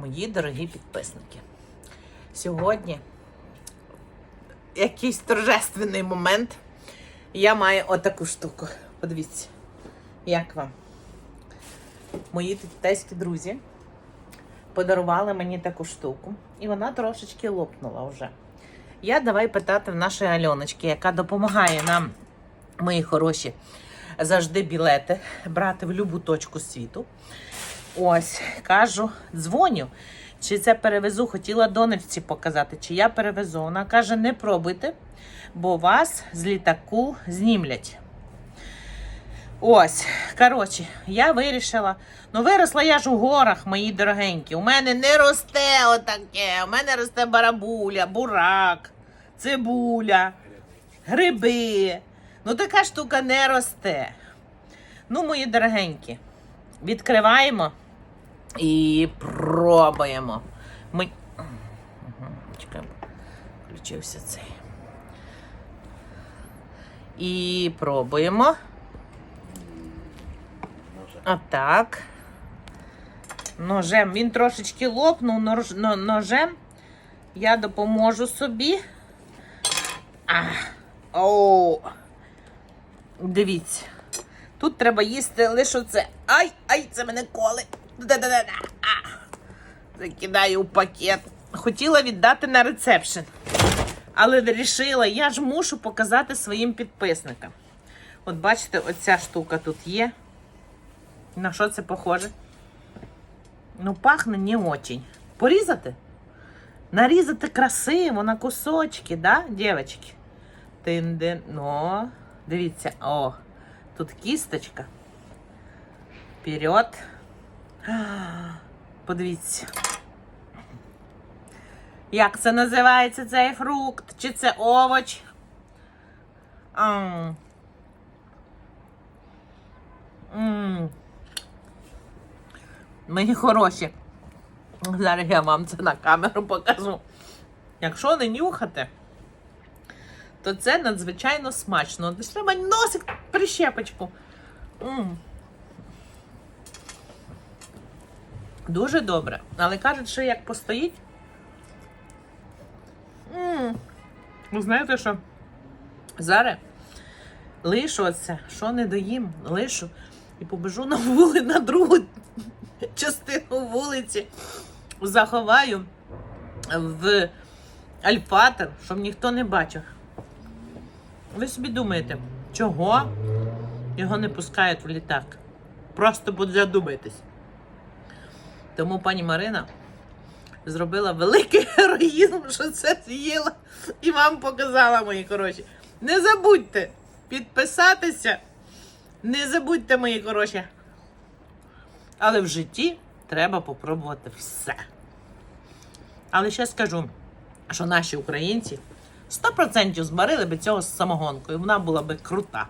Мої дорогі підписники. Сьогодні якийсь торжественний момент. Я маю отаку штуку. Подивіться, як вам? Мої китайські друзі подарували мені таку штуку, і вона трошечки лопнула вже. Я давай питати в нашої Альоночки, яка допомагає нам, мої хороші, завжди білети брати в будь-яку точку світу. Ось, кажу, дзвоню. Чи це перевезу, хотіла донечці показати, чи я перевезу. Вона каже, не пробуйте, бо вас з літаку знімлять. Ось, коротше, я вирішила. Ну, виросла я ж у горах, мої дорогенькі. У мене не росте отаке. У мене росте барабуля, бурак, цибуля, гриби. Ну, така штука не росте. Ну, мої дорогенькі, відкриваємо і пробуємо. Ми... Чекай, включився цей. І пробуємо. Отак. Ножем. Він трошечки лопнув нож- ножем. Я допоможу собі. А. О. Дивіться. Тут треба їсти лише оце. Ай, ай, це мене коли. Закидаю у пакет. Хотіла віддати на ресепшн. Але вирішила, я ж мушу показати своїм підписникам. От бачите, оця штука тут є. На що це похоже? Ну, пахне не очень. Порізати? Нарізати красиво на кусочки, да, дівчатки? Тин-дин. Ну, дивіться, о, тут кісточка. Вперед. Подивіться. Як це називається цей фрукт? Чи це овоч? Ам. М. Мені хороші. Зараз я вам це на камеру покажу. Якщо не нюхати, то це надзвичайно смачно. Десь треба носик прищепочку. М. Дуже добре. Але кажуть, що як постоїть. М. Ви знаєте що? Зараз лишу оце, що не доїм, лишу і побежу на вули на другу частину вулиці. Заховаю в альпатер, щоб ніхто не бачив. Ви собі думаєте, чого його не пускають в літак? Просто будь задумайтесь. Тому пані Марина зробила великий героїзм, що це з'їла і вам показала, мої хороші. Не забудьте підписатися. Не забудьте, мої хороші. Але в житті треба попробувати все. Але ще скажу, що наші українці 100% збарили би цього з самогонкою. Вона була би крута.